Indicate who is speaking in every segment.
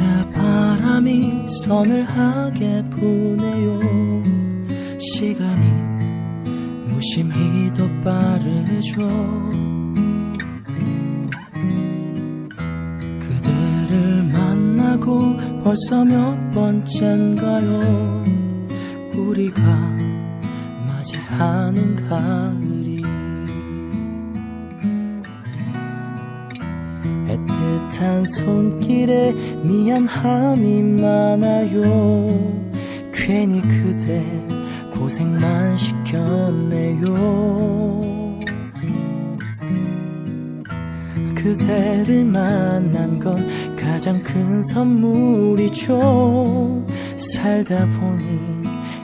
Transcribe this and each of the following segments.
Speaker 1: 어느새 바람이 서늘하게 부네요. 시간이 무심히 더 빠르죠 그대를 만나고 벌써 몇 번째인가요? 우리가 맞이하는 가을이 애틋한 손길에 미안함이 많아요. 괜히 그대 고생만 시켰네요. 그대를 만난 건 가장 큰 선물이죠. 살다 보니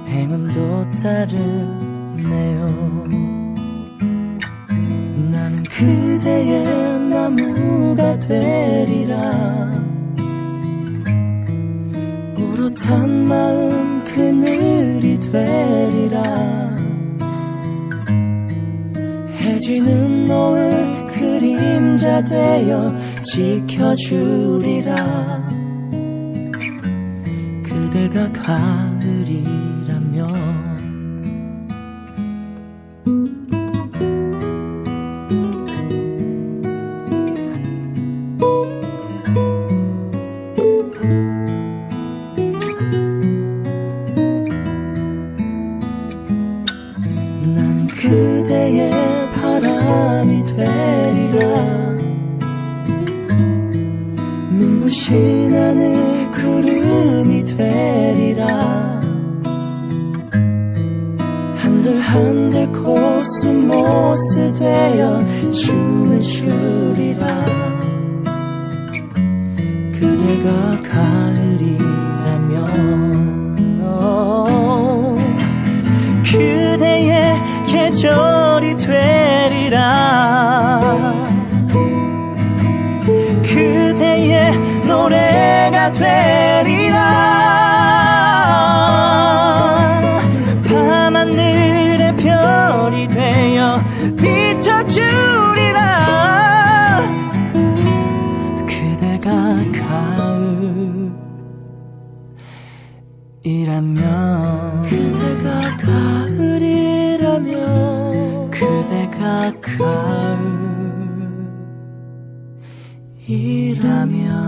Speaker 1: 행운도 따르네요. 그대의 나무가 되 우릇한 마음 그늘이 되리라. 해지는 노을 그림자 되어 지켜주리라. 그대가 가을이라면 바람이 되리라. 눈부신 하늘 구름이 되리라. 한들 한들 코스모스 되어 춤을 추리라. 그대가 가을이라면 어, 그대의 계절이 되리라 그대의 노래가 되리라. 밤하늘의 별이 되어 비춰주리라. 그대가 가을이라면 그대가 가을이라면 그대가 가을이라면